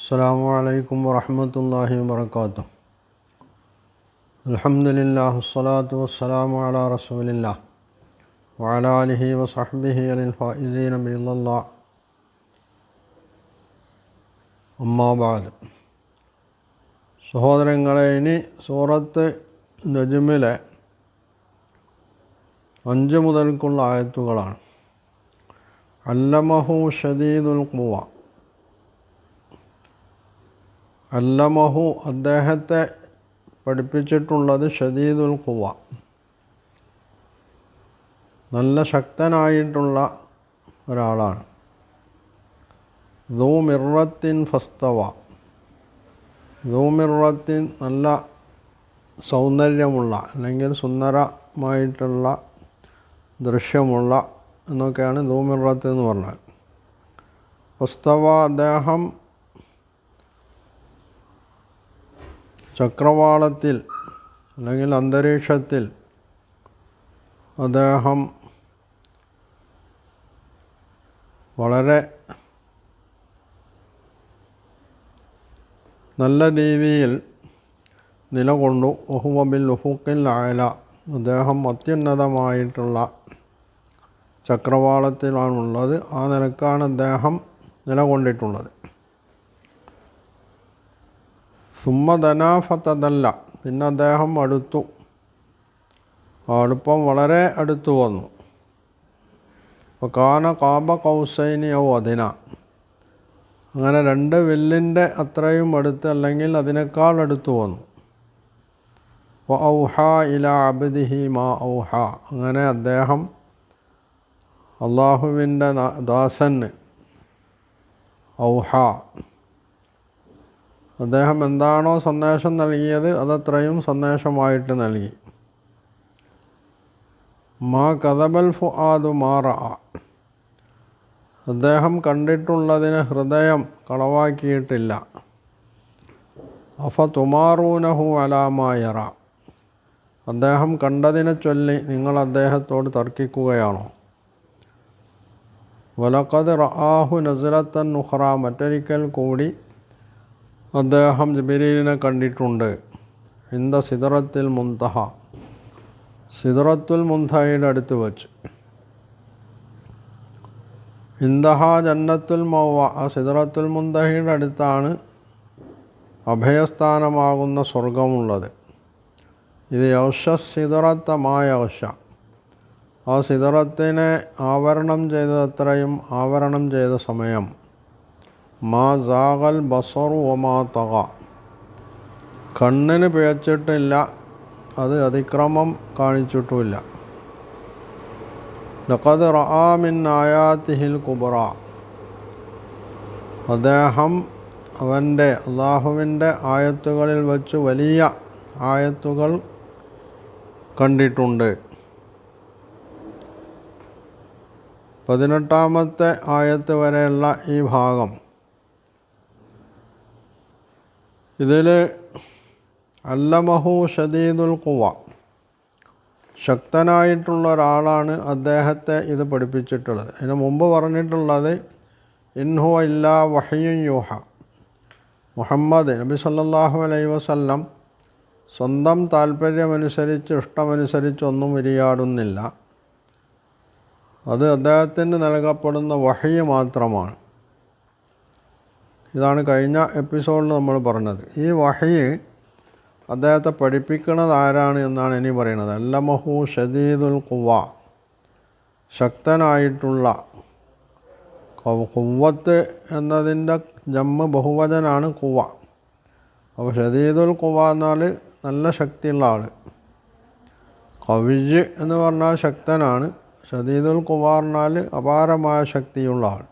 السلام عليكم ورحمة الله وبركاته الحمد لله الصلاة والسلام على رسول الله وعلى آله وصحبه للفائزين برضا الله أما بعد സഹോദരങ്ങളെ ഇനി സൂറത്ത് നജുമിലെ അഞ്ച് മുതൽക്കുള്ള ആയത്തുകളാണ് അല്ലമഹു ഷദീദുൽ ഖുവ അല്ലമഹു അദ്ദേഹത്തെ പഠിപ്പിച്ചിട്ടുള്ളത് ഷദീദുൽ കുവ നല്ല ശക്തനായിട്ടുള്ള ഒരാളാണ്. ധൂമിറത്തിൻ ഫസ്തവ. ധൂമിറത്തിൻ നല്ല സൗന്ദര്യമുള്ള അല്ലെങ്കിൽ സുന്ദരമായിട്ടുള്ള ദൃശ്യമുള്ള എന്നൊക്കെയാണ് ദൂമിറത്ത് എന്ന് പറഞ്ഞാൽ. ഫസ്തവ അദ്ദേഹം ചക്രവാളത്തിൽ അല്ലെങ്കിൽ അന്തരീക്ഷത്തിൽ അദ്ദേഹം വളരെ നല്ല രീതിയിൽ നിലകൊണ്ടു. ഒഹുവബിൽ ഉഹുക്കിൽ ആയല. അദ്ദേഹം അത്യുന്നതമായിട്ടുള്ള ചക്രവാളത്തിലാണുള്ളത്. ആ നിലക്കാണ് അദ്ദേഹം നിലകൊണ്ടിട്ടുള്ളത്. സുമ്മധനാഫത്തതല്ല പിന്നെ അദ്ദേഹം അടുത്തു. അടുപ്പം വളരെ അടുത്തു വന്നു. കാന കാബ കൗസൈനി അതിന. അങ്ങനെ രണ്ട് വില്ലിന്റെ അത്രയും അടുത്ത് അല്ലെങ്കിൽ അതിനേക്കാൾ അടുത്തു വന്നു. ഔഹ ഇല അബദിഹി മാ ഔഹ. അങ്ങനെ അദ്ദേഹം അള്ളാഹുവിന്റെ ദാസന് ഔഹ അദ്ദേഹം എന്താണോ സന്ദേശം നൽകിയത് അതത്രയും സന്ദേശമായിട്ട് നൽകി. മാ കഥബൽ ഫുആദു മാറ അദ്ദേഹം കണ്ടിട്ടുള്ളതിന് ഹൃദയം കളവാക്കിയിട്ടില്ല. അഫ തുമാറൂനഹു അലാമായറ അദ്ദേഹം കണ്ടതിനെ ചൊല്ലി നിങ്ങൾ അദ്ദേഹത്തോട് തർക്കിക്കുകയാണോ? വലക്കത് റആഹു നസുലത്തൻ നുഹ്റ മറ്റൊരിക്കൽ കൂടി അദ്ദേഹം ജബിരീലിനെ കണ്ടിട്ടുണ്ട്. ഇന്ത സിദറത്തിൽ മുന്തഹ സിദറത്തുൽ മുന്തഹയുടെ അടുത്ത് വച്ച്. ഇന്ദഹ ജന്നത്തുൽ മൗവ. ആ സിദറത്തുൽ മുന്തഹയുടെ അടുത്താണ് അഭയസ്ഥാനമാകുന്ന സ്വർഗമുള്ളത്. ഇത് യൗഷ സിദറത്തമായ യൗഷ. ആ സിദറത്തിനെ ആവരണം ചെയ്തത്രയും ആവരണം ചെയ്ത സമയം. മാ സാഗൽ ബസറു ഒമാ തക കണ്ണിന് പിഴച്ചിട്ടില്ല അത് അതിക്രമം കാണിച്ചിട്ടുമില്ല. ലഖദ് റആമിൻ ആയാത്തിഹിൽ കുബറ. അദ്ദേഹം അവന്റെ അള്ളാഹുവിന്റെ ആയത്തുകളിൽ വച്ച് വലിയ ആയത്തുകൾ കണ്ടിട്ടുണ്ട്. പതിനെട്ടാമത്തെ ആയത്ത് വരെയുള്ള ഈ ഭാഗം. ഇതിൽ അല്ലമഹു ഷദീദുൽ കുവ ശക്തനായിട്ടുള്ള ഒരാളാണ് അദ്ദേഹത്തെ ഇത് പഠിപ്പിച്ചിട്ടുള്ളത്. ഇതിന് മുമ്പ് പറഞ്ഞിട്ടുള്ളത് ഇൻഹു ഇല്ലാ വഹയു യൂഹ. മുഹമ്മദ് നബി സല്ലാഹു അലൈ വസല്ലം സ്വന്തം താല്പര്യമനുസരിച്ച് ഇഷ്ടമനുസരിച്ചൊന്നും ഉരിയാടുന്നില്ല അത് അദ്ദേഹത്തിന് നൽകപ്പെടുന്ന വഹയ് മാത്രമാണ്. ഇതാണ് കഴിഞ്ഞ എപ്പിസോഡിൽ നമ്മൾ പറഞ്ഞത്. ഈ വഹി അദ്ദേഹത്തെ പഠിപ്പിക്കുന്നത് ആരാണ് എന്നാണ് ഇനി പറയുന്നത്. അല്ലമഹു ഷദീദുൽ കുവ ശക്തനായിട്ടുള്ള കുവ്വത്ത് എന്നതിന്റെ ജമ്മ് ബഹുവചനാണ് കുവ അപ്പോൾ ഷദീദുൽ കുവ എന്നാൽ നല്ല ശക്തിയുള്ള ആൾ കവിജ് എന്ന് പറഞ്ഞാൽ ശക്തനാണ്. ഷദീദുൽ കുവ അപാരമായ ശക്തിയുള്ള ആൾ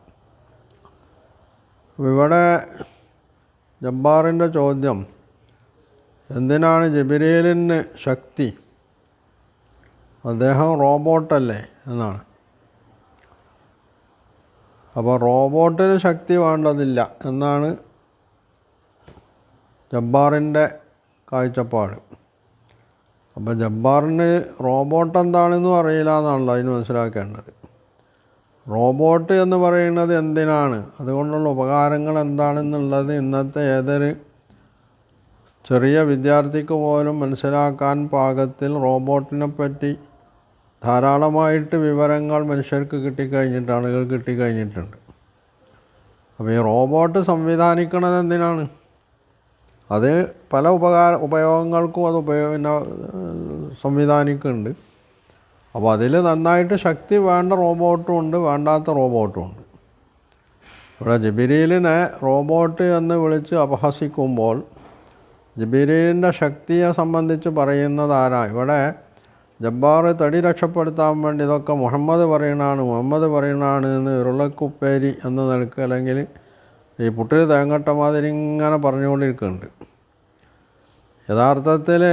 ഇവിടെ ജബ്ബാറിന്റെ ചോദ്യം എന്തിനാണ് ജബിരേലിന് ശക്തി? അദ്ദേഹം റോബോട്ടല്ലേ എന്നാണ്. അപ്പോൾ റോബോട്ടിന് ശക്തി വേണ്ടതില്ല എന്നാണ് ജബ്ബാറിന്റെ കാഴ്ചപ്പാട്. അപ്പോൾ ജബ്ബാറിന് റോബോട്ട് എന്താണെന്നും അറിയില്ല എന്നാണല്ലോ അതിന് മനസ്സിലാക്കേണ്ടത്. റോബോട്ട് എന്ന് പറയുന്നത് എന്തിനാണ്? അതുകൊണ്ടുള്ള ഉപകാരങ്ങൾ എന്താണെന്നുള്ളത് ഇന്നത്തെ ഏതൊരു ചെറിയ വിദ്യാർത്ഥിക്ക് പോലും മനസ്സിലാക്കാൻ പാകത്തിൽ റോബോട്ടിനെ പറ്റി ധാരാളമായിട്ട് വിവരങ്ങൾ മനുഷ്യർക്ക് കിട്ടിക്കഴിഞ്ഞിട്ട് ആളുകൾ കിട്ടിക്കഴിഞ്ഞിട്ടുണ്ട്. അപ്പോൾ ഈ റോബോട്ട് സംവിധാനിക്കണത് എന്തിനാണ്? അത് പല ഉപകാര ഉപയോഗങ്ങൾക്കും അത് ഉപയോഗ സംവിധാനിക്കുന്നുണ്ട്. അപ്പോൾ അതിൽ നന്നായിട്ട് ശക്തി വേണ്ട റോബോട്ടും ഉണ്ട് വേണ്ടാത്ത റോബോട്ടും ഉണ്ട്. ഇവിടെ ജബിരീലിനെ റോബോട്ട് എന്ന് വിളിച്ച് അപഹസിക്കുമ്പോൾ ജബിരീലിന്റെ ശക്തിയെ സംബന്ധിച്ച് പറയുന്നത് ആരാ? ഇവിടെ ജബ്ബാർ തടി രക്ഷപ്പെടുത്താൻ വേണ്ടി ഇതൊക്കെ മുഹമ്മദ് പറയണാണ് മുഹമ്മദ് പറയണാണ് എന്ന് ഉരുളക്കുപ്പേരി എന്ന് നിൽക്കുക അല്ലെങ്കിൽ ഈ പുട്ടിൽ തേങ്ങട്ട മാതിരി ഇങ്ങനെ പറഞ്ഞുകൊണ്ടിരിക്കുന്നുണ്ട്. യഥാർത്ഥത്തിൽ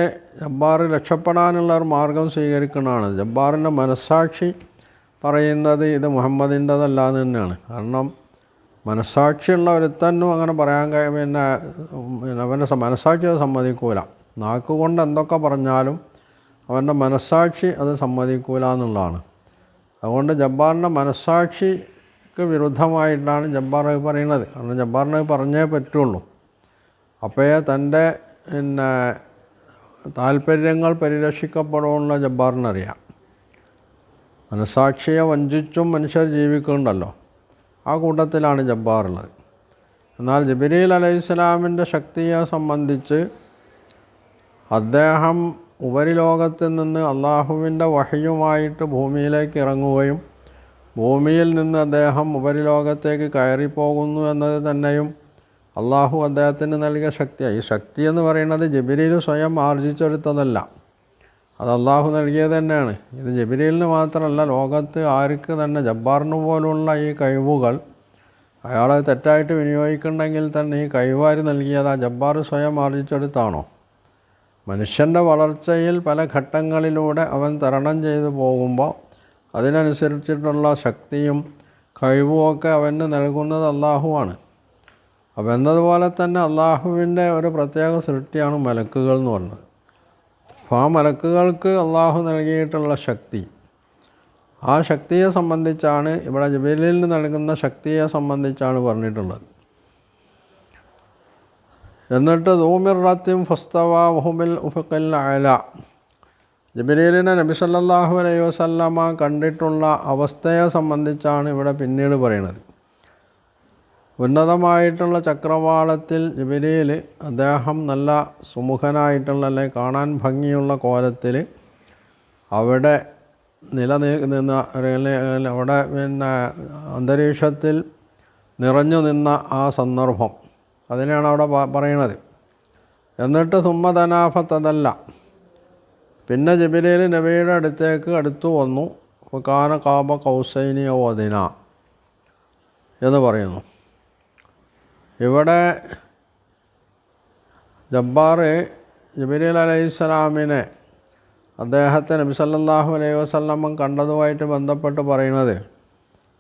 ജബ്ബാർ രക്ഷപ്പെടാനുള്ള ഒരു മാർഗം സ്വീകരിക്കുന്നതാണ് ജബ്ബാറിന്റെ മനസ്സാക്ഷി പറയുന്നത് ഇത് മുഹമ്മദിന്റെതല്ല എന്ന് തന്നെയാണ്. കാരണം മനസ്സാക്ഷിയുള്ള ഒരുത്തനും അങ്ങനെ പറയാൻ കഴിയും പിന്നെ അവന്റെ മനസ്സാക്ഷി അത് സമ്മതിക്കൂല. നാക്കുകൊണ്ട് എന്തൊക്കെ പറഞ്ഞാലും അവന്റെ മനസ്സാക്ഷി അത് സമ്മതിക്കൂല എന്നുള്ളതാണ്. അതുകൊണ്ട് ജബ്ബാറിന്റെ മനസ്സാക്ഷിക്ക് വിരുദ്ധമായിട്ടാണ് ജബ്ബാർ പറയുന്നത്. കാരണം ജബ്ബാറിനെ പറഞ്ഞേ പറ്റുള്ളൂ. അപ്പോഴേ തന്റെ പിന്നെ താല്പര്യങ്ങൾ പരിരക്ഷിക്കപ്പെടുമെന്ന് ജബ്ബാറിനറിയാം. മനസാക്ഷിയെ വഞ്ചിച്ചും മനുഷ്യർ ജീവിക്കുന്നുണ്ടല്ലോ. ആ കൂട്ടത്തിലാണ് ജബ്ബാറുള്ളത്. എന്നാൽ ജബിരീൽ അലൈഹി ഇസ്ലാമിന്റെ ശക്തിയെ സംബന്ധിച്ച് അദ്ദേഹം ഉപരിലോകത്ത് നിന്ന് അള്ളാഹുവിന്റെ വഹയുമായിട്ട് ഭൂമിയിലേക്ക് ഇറങ്ങുകയും ഭൂമിയിൽ നിന്ന് അദ്ദേഹം ഉപരിലോകത്തേക്ക് കയറിപ്പോകുന്നു എന്നത് തന്നെയും അള്ളാഹു അദ്ദേഹത്തിന് നൽകിയ ശക്തിയാണ് ഈ ശക്തി എന്ന് പറയുന്നത് ജബിരിയിൽ സ്വയം ആർജിച്ചെടുത്തതല്ല. അത് അള്ളാഹു നൽകിയത് തന്നെയാണ്. ഇത് ജബിരിയിലിന് മാത്രമല്ല ലോകത്ത് ആർക്ക് തന്നെ ജബ്ബാറിന് പോലുള്ള ഈ കഴിവുകൾ അയാൾ തെറ്റായിട്ട് വിനിയോഗിക്കുന്നുണ്ടെങ്കിൽ തന്നെ ഈ കൈവാരി നൽകിയത് ആ ജബ്ബാർ സ്വയം ആർജിച്ചെടുത്താണോ? മനുഷ്യന്റെ വളർച്ചയിൽ പല ഘട്ടങ്ങളിലൂടെ അവൻ തരണം ചെയ്തു പോകുമ്പോൾ അതിനനുസരിച്ചിട്ടുള്ള ശക്തിയും കഴിവുമൊക്കെ അവന് നൽകുന്നത് അള്ളാഹുവാണ് അപ്പോൾ എന്നതുപോലെ തന്നെ അള്ളാഹുവിന്റെ ഒരു പ്രത്യേക സൃഷ്ടിയാണ് മലക്കുകൾ എന്ന് പറഞ്ഞത്. അപ്പോൾ ആ മലക്കുകൾക്ക് അള്ളാഹു നൽകിയിട്ടുള്ള ശക്തി. ആ ശക്തിയെ സംബന്ധിച്ചാണ് ഇവിടെ ജബീലിൽ നൽകുന്ന ശക്തിയെ സംബന്ധിച്ചാണ് പറഞ്ഞിട്ടുള്ളത്. എന്നിട്ട് ദൂമിറത്തിയും ഫസ്തവ ഹുമിൽ ഉഫുക്കൽ അല ജബിലീലിനെ നബി സല്ലല്ലാഹു അലൈഹി വസല്ലമ കണ്ടിട്ടുള്ള അവസ്ഥയെ സംബന്ധിച്ചാണ് ഇവിടെ പിന്നീട് പറയുന്നത്. ഉന്നതമായിട്ടുള്ള ചക്രവാളത്തിൽ ജിബിലിയിൽ അദ്ദേഹം നല്ല സുമുഖനായിട്ടുള്ള അല്ലെങ്കിൽ കാണാൻ ഭംഗിയുള്ള കോലത്തിൽ അവിടെ നിലനിന്ന അവിടെ പിന്നെ അന്തരീക്ഷത്തിൽ നിറഞ്ഞു നിന്ന ആ സന്ദർഭം. അതിനെയാണ് അവിടെ പറയണത്. എന്നിട്ട് സുമ്മതനാഫത്തതല്ല പിന്നെ ജബിലയിൽ നബിയുടെ അടുത്തേക്ക് അടുത്തു വന്നു. കാന കാബ കൗസൈനി ഓദിന എന്ന് പറയുന്നു. ഇവിടെ ജബ്ബാർ ജബിലീൽ അലൈഹിസ്സലാമിനെ അദ്ദേഹത്തെ നബി സല്ലല്ലാഹു അലൈഹി വസല്ലം കണ്ടതുമായിട്ട് ബന്ധപ്പെട്ട് പറയുന്നത്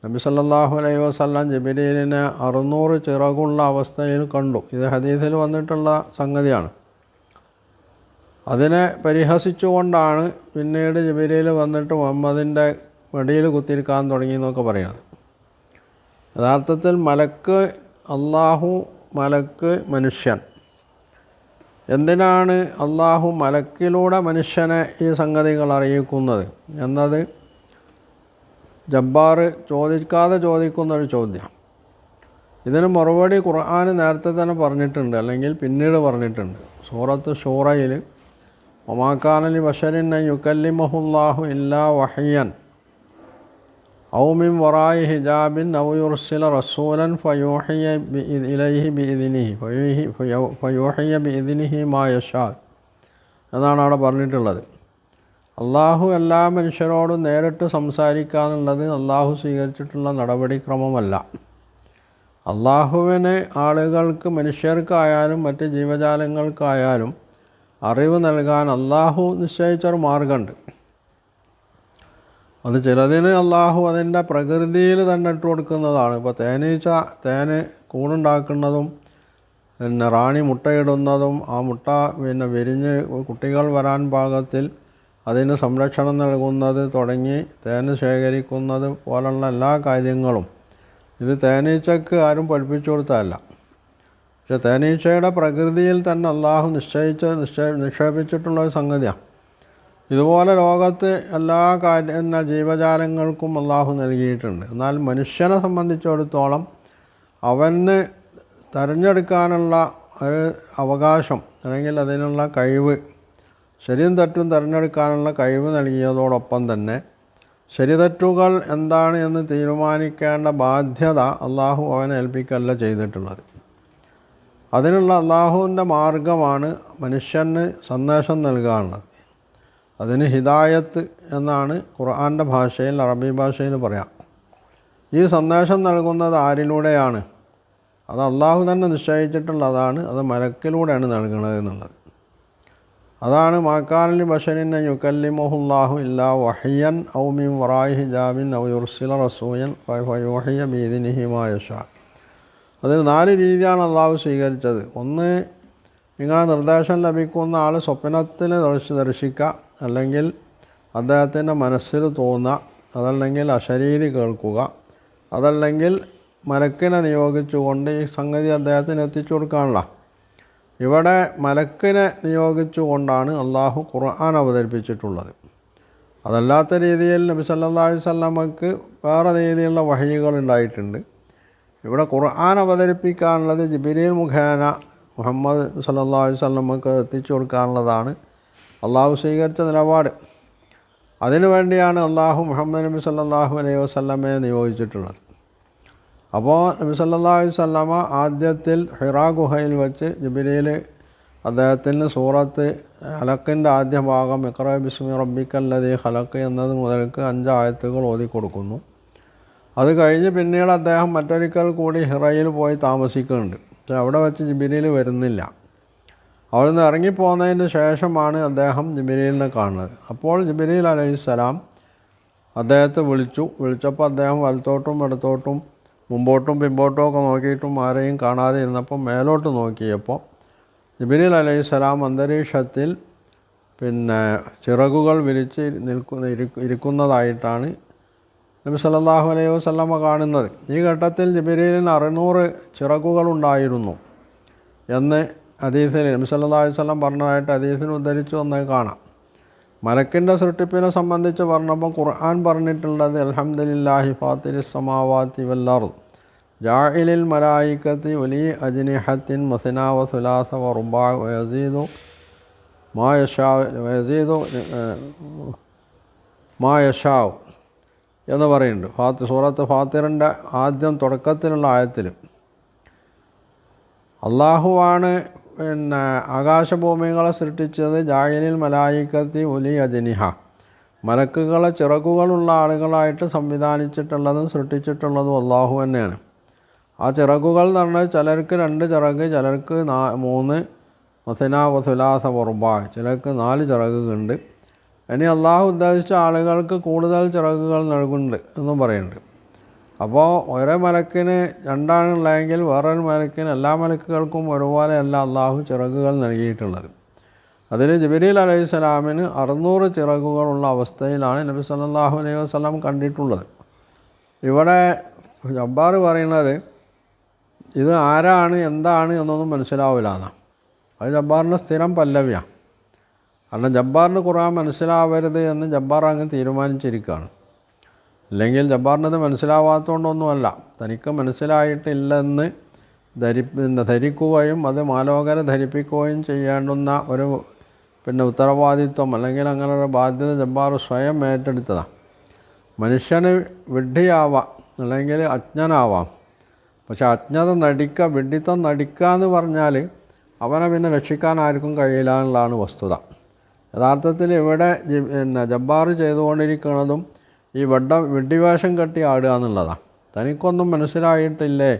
നബി സല്ലല്ലാഹു അലൈഹി വസല്ലം ജബിലീലിനെ അറുന്നൂറ് ചിറകുള്ള അവസ്ഥയിൽ കണ്ടു. ഇത് ഹദീസിൽ വന്നിട്ടുള്ള സംഗതിയാണ്. അതിനെ പരിഹസിച്ചുകൊണ്ടാണ് പിന്നീട് ജബിലിയിൽ വന്നിട്ട് മുഹമ്മദിന്റെ വെടിയിൽ കുത്തിരിക്കാൻ തുടങ്ങി എന്നൊക്കെ പറയുന്നത്. യഥാർത്ഥത്തിൽ മലക്ക് അള്ളാഹു മലക്ക് മനുഷ്യൻ. എന്തിനാണ് അള്ളാഹു മലക്കിലൂടെ മനുഷ്യനെ ഈ സംഗതികൾ അറിയിക്കുന്നത്? എന്നത് ജബ്ബാർ ചോദിക്കാതെ ചോദിക്കുന്നൊരു ചോദ്യം. ഇതിന് മറുപടി ഖുർആൻ നേരത്തെ തന്നെ പറഞ്ഞിട്ടുണ്ട് അല്ലെങ്കിൽ പിന്നീട് പറഞ്ഞിട്ടുണ്ട്. സൂറത്ത് ഷൂറയിൽ ഒമാക്കാനലി ബഷരിൻ യുക്കല്ലിമഹുല്ലാഹു ഇല്ലാ വഹിയൻ ഔമിൻ വറായി ഹിജാബിൻ ഔയുർസില യുർസില റസൂലൻ ഫയോഹിയ ഇലൈഹി ബി ഫയോഹി ഫയോഹിയ ബി ഇതിനിഹി മാ യഷാ എന്നാണ് അവിടെ പറഞ്ഞിട്ടുള്ളത്. അള്ളാഹു എല്ലാ മനുഷ്യരോടും നേരിട്ട് സംസാരിക്കാനുള്ളത് അള്ളാഹു സ്വീകരിച്ചിട്ടുള്ള നടപടിക്രമമല്ല. അള്ളാഹുവിനെ ആളുകൾക്ക് മനുഷ്യർക്കായാലും മറ്റ് ജീവജാലങ്ങൾക്കായാലും അറിവ് നൽകാൻ അള്ളാഹു നിശ്ചയിച്ചൊരു മാർഗമുണ്ട് അത് ചിലതിന് അള്ളാഹു അതിന്റെ പ്രകൃതിയിൽ തന്നെ ഇട്ട് കൊടുക്കുന്നതാണ്. ഇപ്പോൾ തേനീച്ച തേന് കൂടുണ്ടാക്കുന്നതും പിന്നെ റാണി മുട്ടയിടുന്നതും ആ മുട്ട പിന്നെ വിരിഞ്ഞ് കുട്ടികൾ വരാൻ പാകത്തിൽ അതിന് സംരക്ഷണം നൽകുന്നത് തുടങ്ങി തേന് ശേഖരിക്കുന്നത് പോലുള്ള എല്ലാ കാര്യങ്ങളും ഇത് തേനീച്ചക്ക് ആരും പഠിപ്പിച്ചു കൊടുത്തതല്ല. പക്ഷെ തേനീച്ചയുടെ പ്രകൃതിയിൽ തന്നെ അള്ളാഹു നിശ്ചയിച്ച് നിശ്ചയ നിക്ഷേപിച്ചിട്ടുള്ള ഒരു സംഗതിയാണ് ഇതുപോലെ ലോകത്ത് എല്ലാ കാര്യ ജീവജാലങ്ങൾക്കും അള്ളാഹു നൽകിയിട്ടുണ്ട്. എന്നാൽ മനുഷ്യനെ സംബന്ധിച്ചിടത്തോളം അവന് തിരഞ്ഞെടുക്കാനുള്ള ഒരു അവകാശം അല്ലെങ്കിൽ അതിനുള്ള കഴിവ് ശരിയും തെറ്റും തിരഞ്ഞെടുക്കാനുള്ള കഴിവ് നൽകിയതോടൊപ്പം തന്നെ ശരിതെറ്റുകൾ എന്താണ് എന്ന് തീരുമാനിക്കേണ്ട ബാധ്യത അള്ളാഹു അവനെ ഏൽപ്പിക്കല്ല ചെയ്തിട്ടുള്ളത്. അതിനുള്ള അള്ളാഹുവിന്റെ മാർഗമാണ് മനുഷ്യന് സന്ദേശം നൽകാനുള്ളത്. അതിന് ഹിദായത്ത് എന്നാണ് ഖുർആന്റെ ഭാഷയിൽ അറബി ഭാഷയിൽ പറയാം. ഈ സന്ദേശം നൽകുന്നത് ആരിലൂടെയാണ്? അത് അള്ളാഹു തന്നെ നിശ്ചയിച്ചിട്ടുള്ളതാണ് അത് മലക്കിലൂടെയാണ് നൽകുന്നത് എന്നുള്ളത്. അതാണ് മാക്കാലി ബഷറിനെ യുക്കല്ലിമുഹുല്ലാഹു ഇല്ലാ വഹിയൻ ഔമിൻ വറായി ഹിജാബിൻ ഔ യുർസില റസൂയൻ വഹിയ ബീദിനിഹിമായഷ അതിന് നാല് രീതിയാണ് അള്ളാഹു സ്വീകരിച്ചത്. ഒന്ന് നിങ്ങളെ നിർദ്ദേശം ലഭിക്കുന്ന ആൾ സ്വപ്നത്തിൽ ദർശി ദർശിക്കുക. അല്ലെങ്കിൽ അദ്ദേഹത്തിന്റെ മനസ്സിൽ തോന്നുക. അതല്ലെങ്കിൽ അശരീരി കേൾക്കുക. അതല്ലെങ്കിൽ മലക്കിനെ നിയോഗിച്ചുകൊണ്ട് ഈ സംഗതി അദ്ദേഹത്തിന് എത്തിച്ചു കൊടുക്കാനുള്ള. ഇവിടെ മലക്കിനെ നിയോഗിച്ചുകൊണ്ടാണ് അള്ളാഹു ഖുർആൻ അവതരിപ്പിച്ചിട്ടുള്ളത്. അതല്ലാത്ത രീതിയിൽ നബി സല്ലല്ലാഹു അലൈഹി വസല്ലമക്ക് വേറെ രീതിയിലുള്ള വഹികൾ ഉണ്ടായിട്ടുണ്ട്. ഇവിടെ ഖുർആൻ അവതരിപ്പിക്കാനുള്ളത് ജിബിരിൽ മുഖേന മുഹമ്മദ് സല്ലല്ലാഹു അലൈഹി വസല്ലമക്ക് എത്തിച്ചു കൊടുക്കാനുള്ളതാണ്. അള്ളാഹു സ്വീകരിച്ച നിലപാട്. അതിനു വേണ്ടിയാണ് അള്ളാഹു മുഹമ്മദ് നബി സല്ലാഹു അലൈഹി വസല്ലമയെ നിയോഗിച്ചിട്ടുള്ളത്. അപ്പോൾ നബി സല്ലല്ലാഹു അലൈഹി വസല്ലമ ആദ്യത്തിൽ ഹിറാ ഗുഹയിൽ വെച്ച് ജബിലയിൽ അദ്ദേഹത്തിന് സൂറത്ത് ഹലക്കിന്റെ ആദ്യ ഭാഗം ഇക്ര ബിസ്മി റബ്ബിക്കല്ലതി ഹലക്ക് എന്നത് മുതൽക്ക് അഞ്ച് ആയത്തുകൾ ഓതി കൊടുക്കുന്നു. അത് കഴിഞ്ഞ് പിന്നീട് അദ്ദേഹം മറ്റൊരിക്കൽ കൂടി ഹിറയിൽ പോയി താമസിക്കുന്നുണ്ട്. പക്ഷെ അവിടെ വെച്ച് ജിബിരിയിൽ വരുന്നില്ല. അവിടെ നിന്ന് ഇറങ്ങിപ്പോന്നതിന് ശേഷമാണ് അദ്ദേഹം ജിബിരിലിനെ കാണുന്നത്. അപ്പോൾ ജിബിരിൽ അലൈഹിസ്സലാം അദ്ദേഹത്തെ വിളിച്ചു. വിളിച്ചപ്പോൾ അദ്ദേഹം വലത്തോട്ടും ഇടത്തോട്ടും മുമ്പോട്ടും പിമ്പോട്ടും ഒക്കെ നോക്കിയിട്ടും ആരെയും കാണാതെ ഇരുന്നപ്പോൾ മേലോട്ട് നോക്കിയപ്പോൾ ജിബിരിൽ അലൈഹിസ്സലാം അന്തരീക്ഷത്തിൽ പിന്നെ ചിറകുകൾ വിരിച്ച് നിൽക്കുന്ന ഇരിക്കു- ഇരിക്കുന്നതായിട്ടാണ് നബി സല്ലല്ലാഹു അലൈഹി വസല്ലമ കാണുന്നത്. ഈ ഘട്ടത്തിൽ ജിബിരിലിന് അറുന്നൂറ് ചിറകുകളുണ്ടായിരുന്നു എന്ന് അദീസിന് നബി അലൈഹി വസല്ലം പറഞ്ഞതായിട്ട് അദീസിന് ഉദ്ധരിച്ചു എന്ന് കാണാം. മലക്കിന്റെ സൃഷ്ടിപ്പിനെ സംബന്ധിച്ച് പറഞ്ഞപ്പോൾ ഖുർആൻ പറഞ്ഞിട്ടുള്ളത് അൽഹംദുലില്ലാഹി ഫാത്തിരി സമാവാത്തി വല്ലാറു ജാഇലിൽ മലായിക്കത്തി ഒലി അജ്നിഹത്തിൻ മസിന വസുലാസ സുലാസ വ റുബാ വയസീദു മായഷാവ് യഷാ വയസീദു മാ യഷാവ് എന്ന് പറയുന്നുണ്ട്. ഫാത്തി സൂറത്ത് ഫാത്തിറിന്റെ ആദ്യം തുടക്കത്തിലുള്ള ആയത്തിൽ അള്ളാഹുവാണ് പിന്നെ ആകാശഭൂമികളെ സൃഷ്ടിച്ചത് ജായലിൽ മലായിക്കത്തി ഉലി അജനിഹ. മലക്കുകളെ ചിറകുകളുള്ള ആളുകളായിട്ട് സംവിധാനിച്ചിട്ടുള്ളതും സൃഷ്ടിച്ചിട്ടുള്ളതും അള്ളാഹു തന്നെയാണ്. ആ ചിറകുകൾ എന്ന് പറഞ്ഞാൽ ചിലർക്ക് രണ്ട് ചിറക് ചിലർക്ക് നാ മൂന്ന് മസന വസുലാസ പുറമ്പ ചിലർക്ക് നാല് ചിറകുകളുണ്ട്. ഇനി അള്ളാഹു ഉദ്ദേശിച്ച ആളുകൾക്ക് കൂടുതൽ ചിറകുകൾ നൽകുന്നുണ്ട് എന്നും പറയുന്നുണ്ട്. അപ്പോൾ ഒരേ മലക്കിന് രണ്ടാണുള്ളതെങ്കിൽ വേറൊരു മലക്കിന് എല്ലാ മലക്കുകൾക്കും ഒരുപോലെയല്ല അള്ളാഹു ചിറകുകൾ നൽകിയിട്ടുള്ളത്. അതിൽ ജിബിരിൽ അലൈഹി സ്വലാമിന് അറുന്നൂറ് ചിറകുകളുള്ള അവസ്ഥയിലാണ് നബി സല്ലല്ലാഹു അലൈഹി വസല്ലം കണ്ടിട്ടുള്ളത്. ഇവിടെ ജബ്ബാർ പറയുന്നത് ഇത് ആരാണ് എന്താണ് എന്നൊന്നും മനസ്സിലാവില്ല എന്നാണ്. അത് ജബ്ബാറിന്റെ സ്ഥിരം പല്ലവിയാണ്. കാരണം ജബ്ബാറിന് ഖുർആൻ മനസ്സിലാവരുത് എന്ന് ജബ്ബാർ അങ്ങ് തീരുമാനിച്ചിരിക്കുകയാണ്. അല്ലെങ്കിൽ ജബ്ബാറിനത് മനസ്സിലാവാത്തതുകൊണ്ടൊന്നുമല്ല. തനിക്ക് മനസ്സിലായിട്ടില്ലെന്ന് ധരി ധരിക്കുകയും അത് മാലോകരെ ധരിപ്പിക്കുകയും ചെയ്യേണ്ടുന്ന ഒരു പിന്നെ ഉത്തരവാദിത്വം അല്ലെങ്കിൽ അങ്ങനെ ഒരു ബാധ്യത ജബ്ബാർ സ്വയം ഏറ്റെടുത്തതാണ്. മനുഷ്യന് വിഡ്ഢിയാവാം അല്ലെങ്കിൽ അജ്ഞനാവാം. പക്ഷേ അജ്ഞത നടിക്കുക വിഡ്ഢിത്തം നടിക്കുക എന്ന് പറഞ്ഞാൽ അവനെ പിന്നെ രക്ഷിക്കാൻ ആർക്കും കഴിയില്ല എന്നുള്ളതാണ് വസ്തുത. യഥാർത്ഥത്തിൽ ഇവിടെ പിന്നെ ജബ്ബാർ ചെയ്തുകൊണ്ടിരിക്കുന്നതും ഈ വഡ വെഡ്ഡിവേഷം കെട്ടി ആടുക എന്നുള്ളതാണ്. തനിക്കൊന്നും മനസ്സിലായിട്ടില്ലേ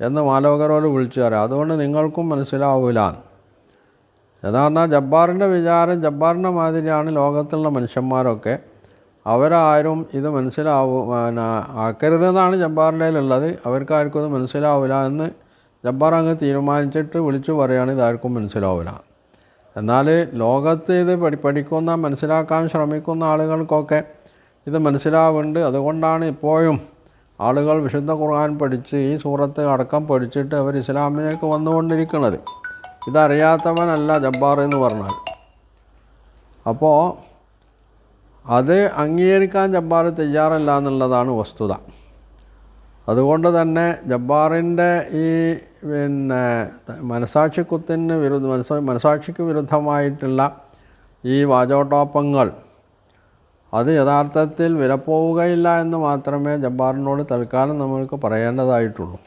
എന്ന് മാലോകരോട് വിളിച്ചു പറയാം. അതുകൊണ്ട് നിങ്ങൾക്കും മനസ്സിലാവില്ല യഥാർത്ഥ ജബ്ബാറിന്റെ വിചാരം ജബ്ബാറിന്റെ മാതിരിയാണ് ലോകത്തുള്ള മനുഷ്യന്മാരൊക്കെ. അവരാരും ഇത് മനസ്സിലാവും ആക്കരുതെന്നാണ് ജബ്ബാറിന്റെ ഉള്ളത് അവർക്ക് ആർക്കും ഇത് മനസ്സിലാവില്ല എന്ന് ജബ്ബാർ അങ്ങ് തീരുമാനിച്ചിട്ട് വിളിച്ചു പറയുകയാണ്. ഇതാർക്കും മനസ്സിലാവില്ല എന്നാൽ ലോകത്ത് ഇത് പഠി പഠിക്കുന്ന മനസ്സിലാക്കാൻ ശ്രമിക്കുന്ന ആളുകൾക്കൊക്കെ ഇത് മനസ്സിലാവുന്നുണ്ട്. അതുകൊണ്ടാണ് ഇപ്പോഴും ആളുകൾ വിശുദ്ധ ഖുർആൻ പഠിച്ച് ഈ സൂറത്ത് അടക്കം പഠിച്ചിട്ട് അവർ ഇസ്ലാമിലേക്ക് വന്നുകൊണ്ടിരിക്കുന്നത്. ഇതറിയാത്തവനല്ല ജബ്ബാർ എന്ന് പറഞ്ഞാൽ. അപ്പോൾ അത് അംഗീകരിക്കാൻ ജബ്ബാർ തയ്യാറല്ല എന്നുള്ളതാണ് വസ്തുത. അതുകൊണ്ട് തന്നെ ജബ്ബാറിന്റെ ഈ പിന്നെ മനസാക്ഷിക്കുത്തിന് വിരുദ്ധ മനസ്സാ മനസാക്ഷിക്ക് വിരുദ്ധമായിട്ടുള്ള ഈ വാചോട്ടോപ്പങ്ങൾ അത് യഥാർത്ഥത്തിൽ വിലപ്പോവുകയില്ല എന്ന് മാത്രമേ ജബ്ബാറിനോട് തൽക്കാലം നമ്മൾക്ക് പറയേണ്ടതായിട്ടുള്ളൂ.